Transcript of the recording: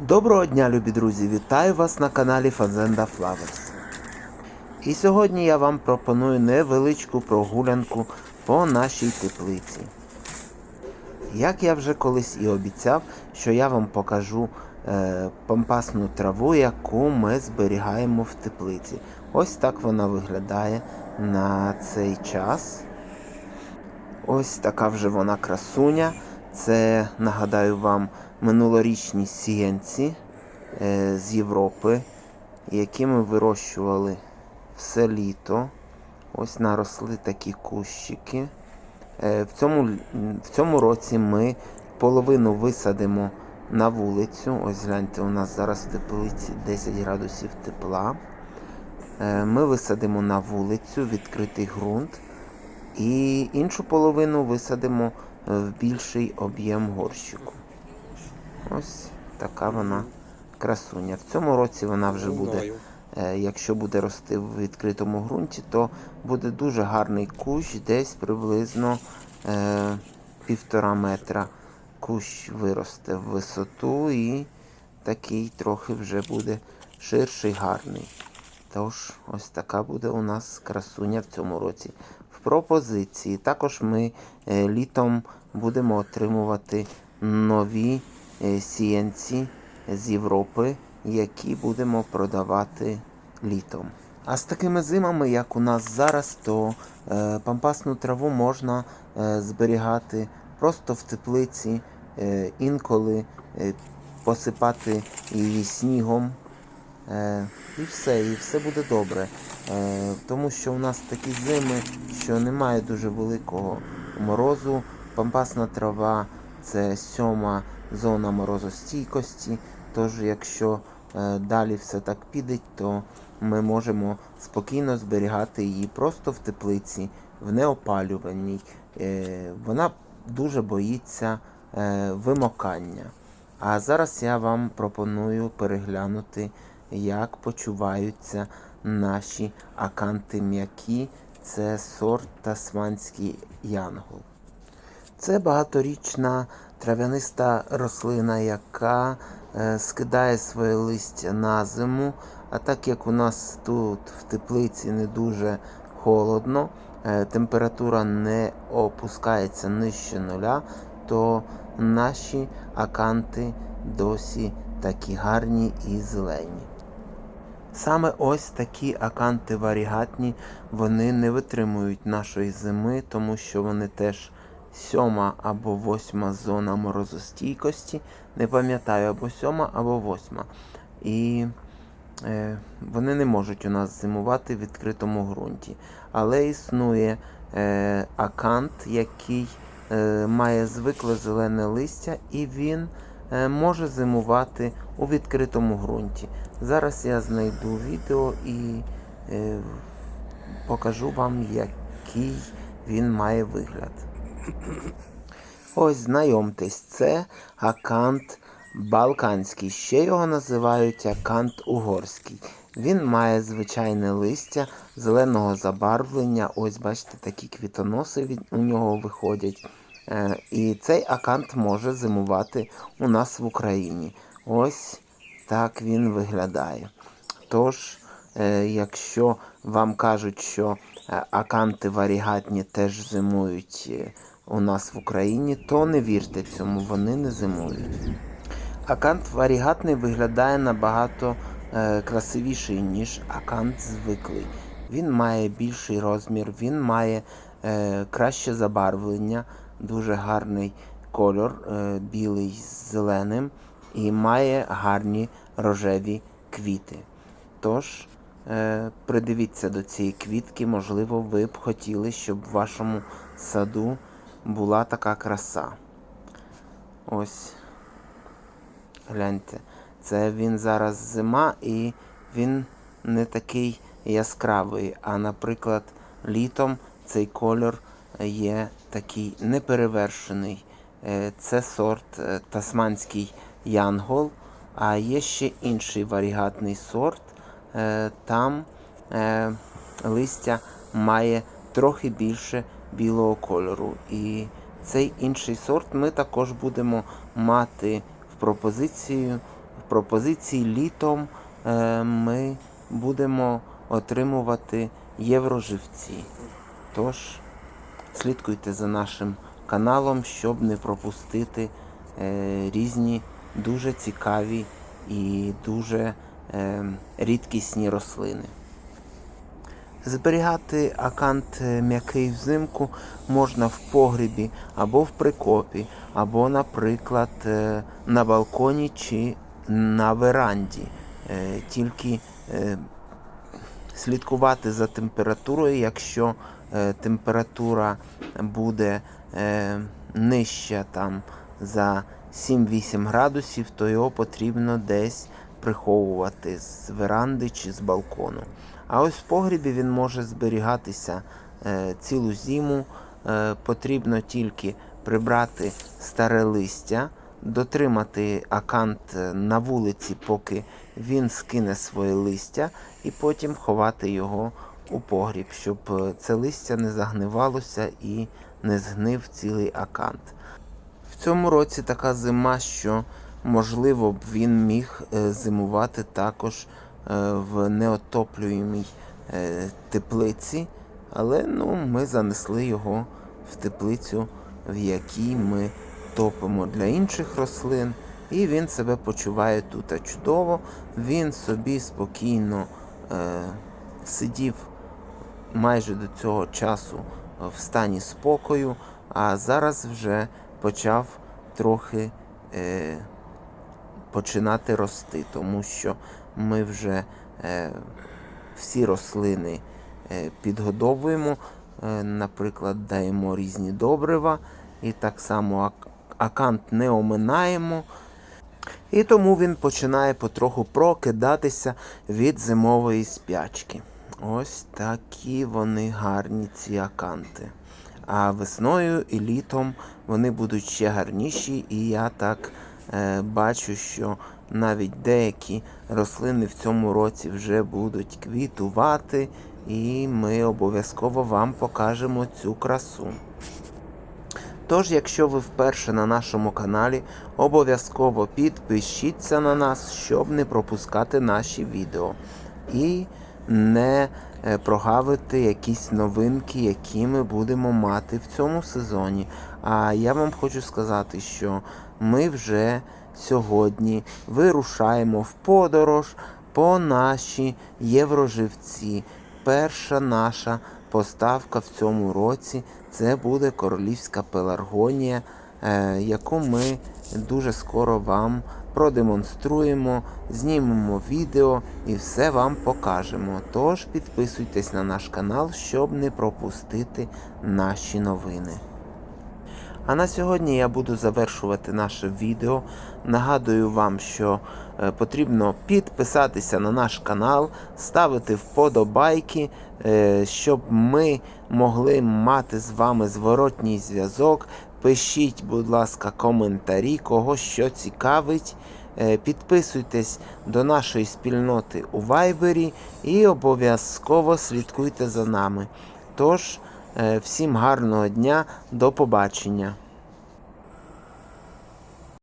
Доброго дня, любі друзі! Вітаю вас на каналі Fazenda Flowers. І сьогодні я вам пропоную невеличку прогулянку по нашій теплиці. Як я вже колись і обіцяв, що я вам покажу е, пампасну траву, яку ми зберігаємо в теплиці. Ось так вона виглядає на цей час. Ось така вже вона красуня. Це, нагадаю вам, минулорічні сіянці е, з Європи, які ми вирощували все літо. Ось наросли такі кущики. Е, в, цьому, в цьому році ми половину висадимо на вулицю. Ось гляньте, у нас зараз в теплиці 10 градусів тепла. Е, ми висадимо на вулицю відкритий ґрунт. І іншу половину висадимо в більший об'єм горщику. Ось така вона красуня. В цьому році вона вже буде, е, якщо буде рости в відкритому ґрунті, то буде дуже гарний кущ, десь приблизно е, півтора метра кущ виросте в висоту і такий трохи вже буде ширший, гарний. Тож, ось така буде у нас красуня в цьому році. В пропозиції також ми е, літом будемо отримувати нові сіянці з Європи, які будемо продавати літом. А з такими зимами, як у нас зараз, то е, пампасну траву можна е, зберігати просто в теплиці, е, інколи е, посипати її снігом. Е, і все, і все буде добре. Е, тому що у нас такі зими, що немає дуже великого морозу. Пампасна трава це сьома зона морозостійкості. Тож, якщо е, далі все так піде, то ми можемо спокійно зберігати її просто в теплиці, в неопалювальній. Е, вона дуже боїться е, вимокання. А зараз я вам пропоную переглянути, як почуваються наші аканти м'які. Це сорт тасманський янгол. Це багаторічна трав'яниста рослина, яка е, скидає своє листя на зиму. А так як у нас тут в теплиці не дуже холодно, е, температура не опускається нижче нуля, то наші аканти досі такі гарні і зелені. Саме ось такі аканти варігатні, вони не витримують нашої зими, тому що вони теж сьома або восьма зона морозостійкості. Не пам'ятаю, або сьома, або восьма. І е, вони не можуть у нас зимувати в відкритому ґрунті. Але існує е, акант, який е, має звикле зелене листя, і він е, може зимувати у відкритому ґрунті. Зараз я знайду відео і е, покажу вам, який він має вигляд. Ось знайомтесь, це акант балканський. Ще його називають акант угорський. Він має звичайне листя зеленого забарвлення. Ось, бачите, такі квітоноси від у нього виходять. Е, і цей акант може зимувати у нас в Україні. Ось так він виглядає. Тож, е, якщо вам кажуть, що е, аканти варігатні теж зимують е, у нас в Україні, то не вірте цьому, вони не зимують. Акант варігатний виглядає набагато е, красивіший, ніж акант звиклий. Він має більший розмір, він має е, краще забарвлення, дуже гарний кольор, е, білий з зеленим, і має гарні рожеві квіти. Тож, е, придивіться до цієї квітки, можливо, ви б хотіли, щоб в вашому саду була така краса. Ось. Гляньте, це він зараз зима і він не такий яскравий. А, наприклад, літом цей кольор є такий неперевершений. Е, Це сорт е, тасманський янгол, а є ще інший варігатний сорт. Е, Там листя має трохи більше білого кольору. І цей інший сорт ми також будемо мати в пропозицію в пропозиції літом е, ми будемо отримувати євроживці. Тож слідкуйте за нашим каналом, щоб не пропустити е, різні дуже цікаві і дуже е, рідкісні рослини. Зберігати акант м'який взимку можна в погрібі або в прикопі, або, наприклад, е, на балконі чи на веранді. Е, Тільки е, слідкувати за температурою, якщо температура буде нижча там за 7-8 градусів, то його потрібно десь приховувати з веранди чи з балкону. А ось в погрібі він може зберігатися е, цілу зиму. Е, потрібно тільки прибрати старе листя, дотримати акант е, на вулиці, поки він скине своє листя, і потім ховати його у погріб, щоб це листя не загнивалося і не згнив цілий акант. В цьому році така зима, що можливо б він міг е, зимувати також е, в неотоплюємій е, теплиці, але ну, ми занесли його в теплицю, в якій ми топимо для інших рослин, і він себе почуває тут чудово. Він собі спокійно е, сидів майже до цього часу в стані спокою, а зараз вже почав трохи починати рости, тому що ми вже е, всі рослини е, підгодовуємо, е, наприклад, даємо різні добрива, і так само ак- акант не оминаємо. І тому він починає потроху прокидатися від зимової спячки. Ось такі вони гарні ці аканти. А весною і літом вони будуть ще гарніші, і я так бачу, що навіть деякі рослини в цьому році вже будуть квітувати, і ми обов'язково вам покажемо цю красу. Тож, якщо ви вперше на нашому каналі, обов'язково підпишіться на нас, щоб не пропускати наші відео. І не е, прогавити якісь новинки, які ми будемо мати в цьому сезоні. А я вам хочу сказати, що ми вже сьогодні вирушаємо в подорож по наші євроживці. Перша наша поставка в цьому році це буде королівська пеларгонія, яку ми дуже скоро вам продемонструємо, знімемо відео і все вам покажемо. Тож підписуйтесь на наш канал, щоб не пропустити наші новини. А на сьогодні я буду завершувати наше відео. Нагадую вам, що е, потрібно підписатися на наш канал, ставити вподобайки, е, щоб ми могли мати з вами зворотній зв'язок. Пишіть, будь ласка, коментарі, кого що цікавить. Е, Підписуйтесь до нашої спільноти у Вайбері і обов'язково слідкуйте за нами. Тож, е, всім гарного дня, до побачення.